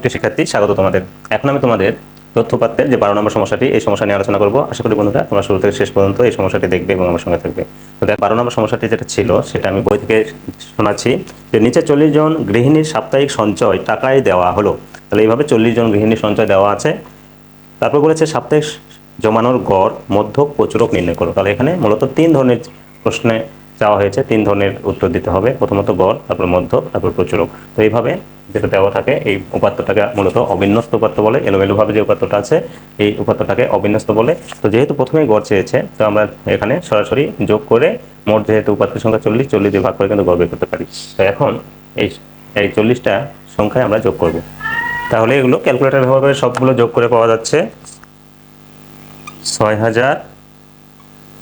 সুপ্রিয় শিক্ষার্থী, স্বাগত তোমাদের। এখন আমি তোমাদের তথ্যপাত্রের যে বারো নম্বর সমস্যাটি, এই সমস্যা নিয়ে আলোচনা করব। আশা করি বন্ধুরা, তোমরা শুরু থেকে শেষ পর্যন্ত এই সমস্যাটি দেখবে এবং আমার সঙ্গে থাকবে। তো দেখ, বারো নম্বর সমস্যাটি যেটা ছিল, সেটা আমি বই থেকে শোনাচ্ছি যে নিচে চল্লিশ জন গৃহিণীর সাপ্তাহিক সঞ্চয় টাকায় দেওয়া হলো। তাহলে এইভাবে চল্লিশ জন গৃহিণীর সঞ্চয় দেওয়া আছে। তারপর বলেছে, সাপ্তাহিক জমানোর গড়, মধ্যক, প্রচুরক নির্ণয় করো। তাহলে এখানে মূলত তিন ধরনের প্রশ্নে চাওয়া হয়েছে, তিন ধরনের উত্তর দিতে হবে। প্রথমত গড়, তারপর মধ্যক, তারপর প্রচুরক। তো এইভাবে যেটা দেওয়া থাকে, এই উপাত্তটাকে মূলত অবিন্যস্ত উপাত্ত বলে, এলোমেলোভাবে যে উপাত্তটা আছে, এই উপাত্তটাকে অবিন্যস্ত বলে। তো যেহেতু প্রথমেই গড় চেয়েছে, তো আমরা এখানে সরাসরি যোগ করে মোট যেহেতু উপাত্তের সংখ্যা চল্লিশ চল্লিশ দিয়ে ভাগ করে কিন্তু গড় করতে পারি। তো এখন এই এই চল্লিশটা সংখ্যায় আমরা যোগ করব। তাহলে এগুলো ক্যালকুলেটর ব্যবহার করে সবগুলো যোগ করে পাওয়া যাচ্ছে ছয় হাজার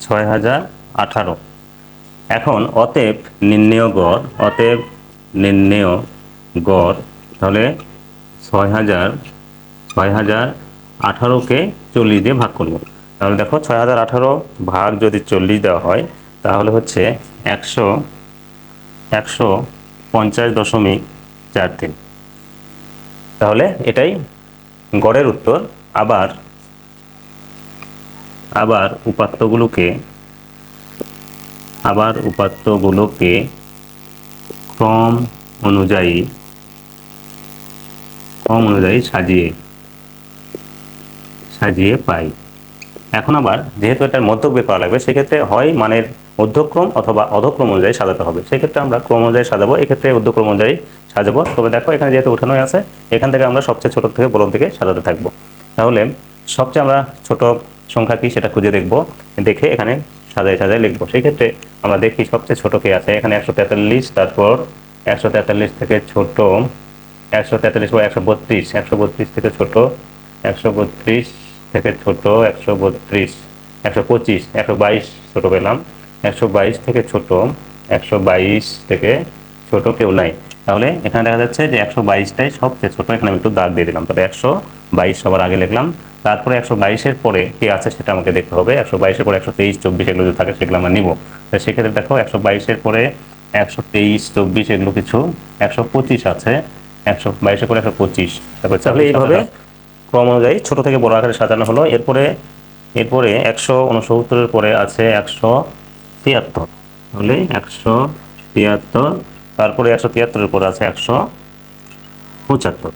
ছয় হাজার আঠারো। এখন অতএব নির্ণেয় গড়, অতএব নির্ণেয় গড়, তাহলে ছয় হাজার ছয় হাজার আঠারোকে চল্লিশ দিয়ে ভাগ করব। তাহলে দেখো ছয় হাজার আঠারো ভাগ যদি চল্লিশ দেওয়া হয়, তাহলে হচ্ছে একশো একশো পঞ্চাশ দশমিক চার তিন। তাহলে এটাই গড়ের উত্তর। আবার আবার উপাত্তগুলোকে আবার উপাত্তগুলোকে ক্রম অনুযায়ী ক্রম অনুযায়ী সাজিয়ে সাজিয়ে পাই। এখন আবার যেহেতু এটার মধ্যক বের করা লাগবে, সেক্ষেত্রে হয় মানের ঊর্ধ্বক্রম অথবা অধক্রম অনুযায়ী সাজাতে হবে। সেক্ষেত্রে আমরা ক্রম অনুযায়ী সাজাবো, এক্ষেত্রে ঊর্ধ্বক্রম অনুযায়ী সাজাবো। তবে দেখো, এখানে যেহেতু উঠানোই আছে, এখান থেকে আমরা সবচেয়ে ছোট থেকে বড় দিকে সাজাতে থাকব। তাহলে সবচেয়ে আমরা ছোট সংখ্যা কি সেটা খুঁজে দেখব, দেখে এখানে সাজায় সাজায় লিখব। সেই ক্ষেত্রে আমরা দেখি সবচেয়ে ছোট কে আছে। এখানে একশো তেতাল্লিশ, তারপর একশো তেতাল্লিশ থেকে ছোট একশো তেতাল্লিশ বা একশো বত্রিশ একশো বত্রিশ থেকে ছোট, একশো বত্রিশ থেকে ছোট, একশো বত্রিশ, একশো পঁচিশ, একশো বাইশ ছোট পেলাম, একশো বাইশ থেকে ছোট, একশো বাইশ থেকে ছোট কেউ নাই। তাহলে এখানে দেখা যাচ্ছে যে একশো বাইশটাই সবচেয়ে ছোট, এখানে আমি একটু দাগ দিয়ে দিলাম। তবে একশো বাইশ সবার আগে লিখলাম, তারপরে একশো বাইশের পরে কি আছে সেটা আমাকে দেখতে হবে। একশো বাইশের পরে একশো তেইশ, চব্বিশ এগুলো যদি থাকে সেগুলো আমরা নিব। তো সেক্ষেত্রে দেখো, একশো বাইশের পরে একশো তেইশ, চব্বিশ এগুলো কিছু, একশো পঁচিশ আছে একশো বাইশের পরে একশো পঁচিশ। তারপর তাহলে এইভাবে ক্রম অনুযায়ী ছোট থেকে বড় আকারে সাজানো হলো। এরপরে এরপরে একশো উনসত্তরের পরে আছে একশো তিয়াত্তর। তাহলে একশো তিয়াত্তর তারপরে একশো তিয়াত্তরের পরে আছে একশো পঁচাত্তর।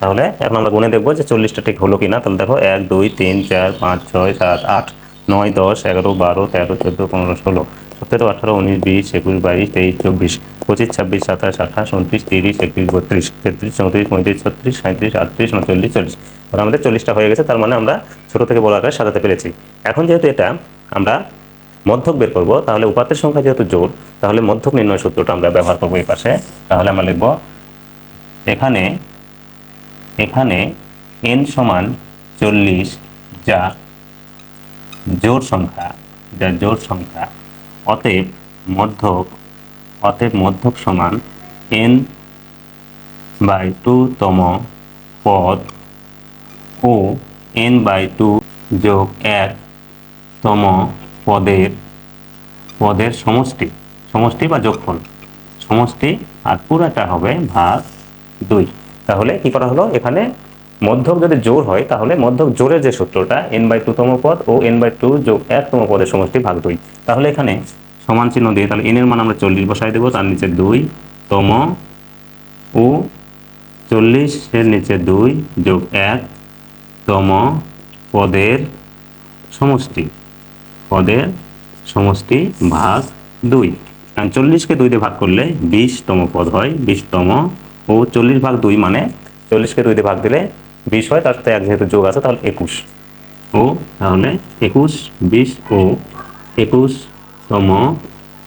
তাহলে এখন আমরা গুনে দেখব যে চল্লিশটা ঠিক হলো কিনা। তাহলে দেখো এক দুই তিন চার পাঁচ ছয় সাত আট নয় দশ এগারো বারো তেরো চোদ্দ পনেরো ষোলো। সতেরো, আঠারো, উনিশ, বিশ, একুশ, বাইশ, তেইশ, চব্বিশ, পঁচিশ, ছাব্বিশ, সাতাশ, আঠাশ, উনত্রিশ, তিরিশ, একত্রিশ, বত্রিশ, তেত্রিশ, চৌত্রিশ, পঁয়ত্রিশ, ছত্রিশ সাঁত্রিশ আটত্রিশ, উনচল্লিশ, চল্লিশ। এবার আমাদের চল্লিশটা হয়ে গেছে, তার মানে আমরা ছোট থেকে বড় আকারে সাজাতে পেরেছি। এখন যেহেতু এটা আমরা মধ্যক বের করব, তাহলে উপাত্তের সংখ্যা যেহেতু জোর, তাহলে মধ্যক নির্ণয় সূত্রটা আমরা ব্যবহার করব এই পাশে। তাহলে আমরা লিখব, এখানে এখানে এন সমান চল্লিশ যা জোর সংখ্যা, যা জোর সংখ্যা অতএব মধ্যক অতএব মধ্যক সমান এন বাই টু তম পদ ও এন বাই টু যোগ এক তম পদের পদের সমষ্টি সমষ্টি বা যোগফল। সমষ্টি আর পুরাটা হবে ভাগ দুই। তাহলে কি করা হলো? এখানে মধ্যক যদি জোর হয়, তাহলে মধ্যক জোরের যে সূত্রটা এন বাই টু তম পদ ও এন বাই টু যোগ একতম পদের সমষ্টি ভাগ দুই। তাহলে এখানে সমান চিহ্ন দিয়ে, তাহলে এন এর মান আমরা চল্লিশ বসাই দেবো, তার নিচে দুই, তম ও চল্লিশের নিচে দুই, যোগ এক, তম, পদের সমষ্টি পদের সমষ্টি ভাগ দুই। কারণ চল্লিশকে দুই দিয়ে ভাগ করলে বিশতম পদ হয়, বিশতম, ও চল্লিশ ভাগ দুই মানে চল্লিশকে দুই দিয়ে ভাগ দিলে বিশ হয়, তার সাথে এক যেহেতু যোগ আছে, তাহলে একুশ। ও, তাহলে একুশ, বিশ, ও একুশতম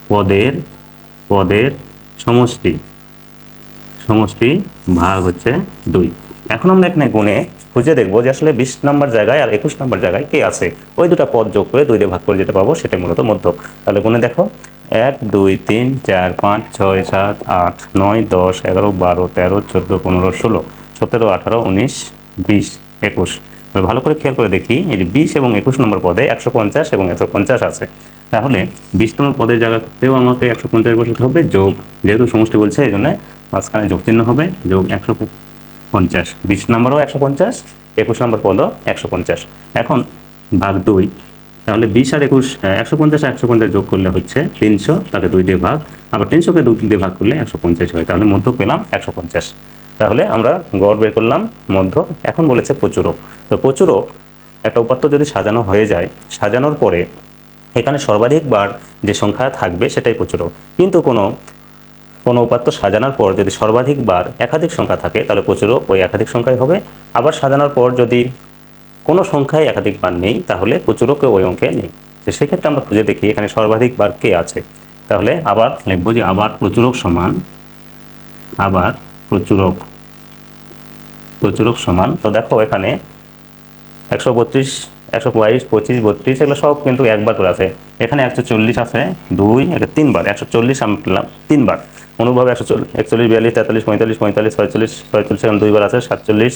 পদের পদের সমষ্টি। সমষ্টি ভাগ হচ্ছে দুই। এখন আমরা এখানে গুণে খুঁজে দেখব যে আসলে বিশ নম্বর জায়গায় আর একুশ নম্বর জায়গায় কে আছে। ওই দুটো পদ যোগ করে দুই দিয়ে ভাগ করে যেটা পাবো সেটা মূলত মধ্যক। তাহলে গুণে দেখো, এক, দুই, তিন, চার, পাঁচ, ছয়, সাত, আট, নয়, দশ, এগারো, বারো, তেরো, চোদ্দ, পনেরো, ষোলো, সতেরো, আঠারো, উনিশ, বিশ, একুশ। ভালো করে খেয়াল করে দেখি, এই যে বিশ এবং একুশ নম্বর পদে একশো পঞ্চাশ এবং একশো পঞ্চাশ আছে। তাহলে বিশ নম্বর পদের জায়গাতেও আমাকে একশো পঞ্চাশ বসাতে হবে যোগ, যেহেতু সমষ্টি বলছে, এই জন্য মাঝখানে যোগ চিহ্ন হবে, যোগ একশো পঞ্চাশ। বিশ নম্বরও একশো পঞ্চাশ, একুশ নম্বর পদও একশো পঞ্চাশ। এখন ভাগ দুই, তাহলে বিশ আর একুশ একশো পঞ্চাশ একশো পঞ্চাশ যোগ করলে হচ্ছে তিনশো তাকে দুই দিয়ে ভাগ, আবার তিনশোকে দুই দিয়ে ভাগ করলে একশো পঞ্চাশ হয়, তাহলে মধ্য পেলাম একশো পঞ্চাশ। তাহলে আমরা গড় বের করলাম মধ্য এখন বলেছে প্রচুরক। তো প্রচুরক একটা উপাত্ত যদি সাজানো হয়ে যায়, সাজানোর পরে এখানে সর্বাধিক বার যে সংখ্যা থাকবে সেটাই প্রচুরক কিন্তু কোনো কোনো উপাত্ত সাজানোর পর যদি সর্বাধিক বার একাধিক সংখ্যা থাকে, তাহলে প্রচুরক ওই একাধিক সংখ্যাই হবে। আবার সাজানোর পর যদি কোনো সংখ্যায় একাধিক বার নেই, তাহলে প্রচুরকে ওই অঙ্কে নেই। তো সেক্ষেত্রে আমরা খুঁজে দেখি এখানে সর্বাধিক বার কে আছে। তাহলে আবার লিখব যে আবার প্রচুরক সমান, আবার প্রচুরক প্রচুরক সমান। তো দেখো এখানে একশো বত্রিশ, একশো বাইশ, পঁচিশ, বত্রিশ, এগুলো সব কিন্তু একবার করে আছে। এখানে একশো চল্লিশ আছে, দুই এটা তিনবার, একশো চল্লিশ আমি পেলাম, তিনবার। অনুভাবে একশো চল্লিশ একচল্লিশ, বিয়াল্লিশ, তেতাল্লিশ, পঁয়তাল্লিশ পঁয়তাল্লিশ, ছয়চল্লিশ ছয়চল্লিশ এখন দুইবার আছে, সাতচল্লিশ,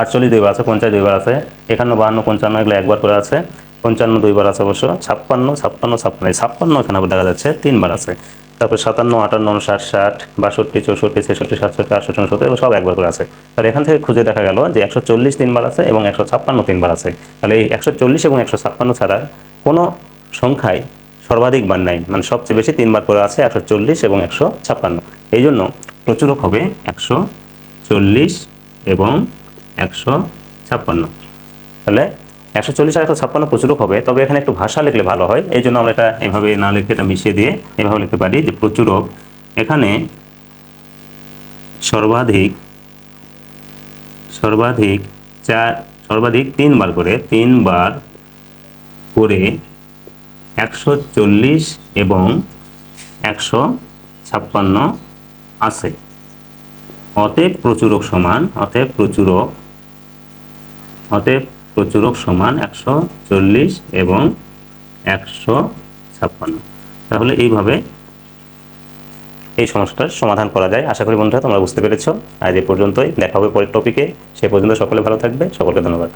আটচল্লিশ দুইবার আছে, পঞ্চাশ দুইবার আছে একান্ন বাহান্ন, পঞ্চান্ন এগুলো একবার করে আছে, পঞ্চান্ন দুইবার আছে অবশ্য, ছাপ্পান্ন ছাপ্পান্ন ছাপ্পান্ন ছাপ্পান্ন এখানে দেখা যাচ্ছে, তিনবার আছে। তারপর সাতান্ন, আটান্ন, ষাট ষাট বাষট্টি, চৌষট্টি, ছেষট্টি, সাতষট্টি, আটষট্টি উনসত্তর এগুলো সব একবার করে আছে। তাহলে এখান থেকে খুঁজে দেখা গেল যে একশো চল্লিশ তিনবার আছে এবং একশো ছাপ্পান্ন তিনবার আছে। তাহলে এই একশো চল্লিশ এবং একশো ছাপ্পান্ন ছাড়া কোনো সংখ্যায় সর্বাধিক বার নাই। মানে সবচেয়ে বেশি তিনবার করে আছে একশো চল্লিশ এবং একশো ছাপ্পান্ন। এই জন্য প্রচুরক হবে একশো চল্লিশ এবং একশো ছাপ্পান্ন। তাহলে একশো চল্লিশ আর একশো ছাপ্পান্ন প্রচুরক হবে, তবে এখানে একটু ভাষা লিখলে ভালো হয়। এই জন্য আমরা এটা এভাবে না লিখে এটা মিশিয়ে দিয়ে এভাবে লিখতে পারি যে প্রচুরক এখানে সর্বাধিক সর্বাধিক চার, সর্বাধিক তিনবার করে তিনবার করে একশো চল্লিশ এবং একশো ছাপ্পান্ন আছে। অতএব প্রচুরক সমান, অতএব প্রচুরক অতএব প্রচুরক সমান একশো চল্লিশ এবং একশো ছাপ্পান্ন। তাহলে এইভাবে এই সমস্যাটার সমাধান করা যায়। আশা করি বন্ধুরা তোমরা বুঝতে পেরেছ। আজ এ পর্যন্তই। দেখা হবে পরের টপিকে সে পর্যন্ত সকলে ভালো থাকবে। সকলকে ধন্যবাদ।